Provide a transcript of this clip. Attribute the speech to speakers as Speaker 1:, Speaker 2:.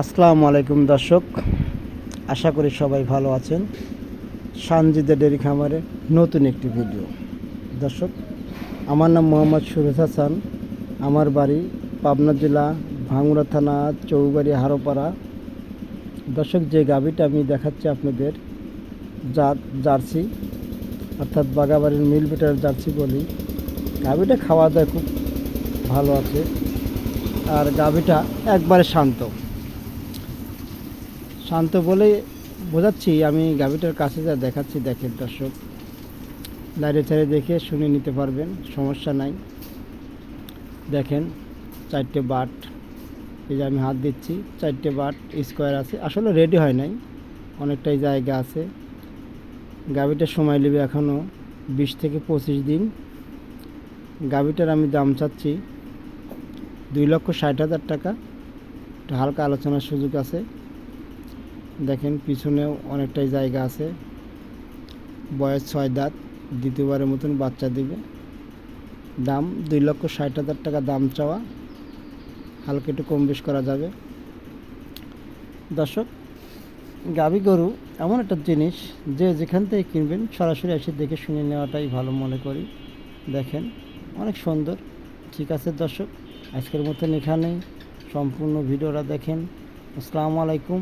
Speaker 1: আসসালামু আলাইকুম দর্শক। আশা করি সবাই ভালো আছেন। সানজিদা ডেরি খামারে নতুন একটি ভিডিও। দর্শক, আমার নাম মোহাম্মদ সুরেশ হাসান। আমার বাড়ি পাবনা জেলা, ভাঙ্গুড়া থানা, চৌবাড়ি, হারোপাড়া। দর্শক, যে গাভিটা আমি দেখাচ্ছি আপনাদের, জাত, জার্সি, অর্থাৎ বাগাবাড়ির মিল বিটার জার্সি বলি, গাভিটা খাওয়া দাওয়া খুব ভালো আছে। আর গাভিটা একবারে শান্ত। শান্ত বলে বোঝাচ্ছি, আমি গাভিটার কাছে যা দেখাচ্ছি দেখেন দর্শক। লাইরে চারে দেখে শুনে নিতে পারবেন, সমস্যা নাই। দেখেন, চারটে বাট, এই যে আমি হাত দিচ্ছি, চারটে বাট স্কোয়ার আছে। আসলে রেডি হয় নাই, অনেকটাই জায়গা আছে। গাভিটার সময় নেবে এখনও বিশ থেকে পঁচিশ দিন। গাভিটার আমি দাম চাচ্ছি দুই লক্ষ ষাট হাজার টাকা। একটু হালকা আলোচনার সুযোগ আছে। দেখেন পিছনেও অনেকটাই জায়গা আছে। বয়স ছয় দাঁত, দ্বিতীয়বারের মতন বাচ্চা দিবে। দাম দুই লক্ষ ষাট হাজার টাকা দাম চাওয়া। হালকা একটু কম বেশ করা যাবে। দর্শক গাবি গরু এমন একটা জিনিস যে যেখান থেকে কিনবেন সরাসরি এসে দেখে শুনে নেওয়াটাই ভালো মনে করি। দেখেন, অনেক সুন্দর। ঠিক আছে দর্শক, আজকের মতন এখানেই। সম্পূর্ণ ভিডিওটা দেখেন। আসসালামু আলাইকুম।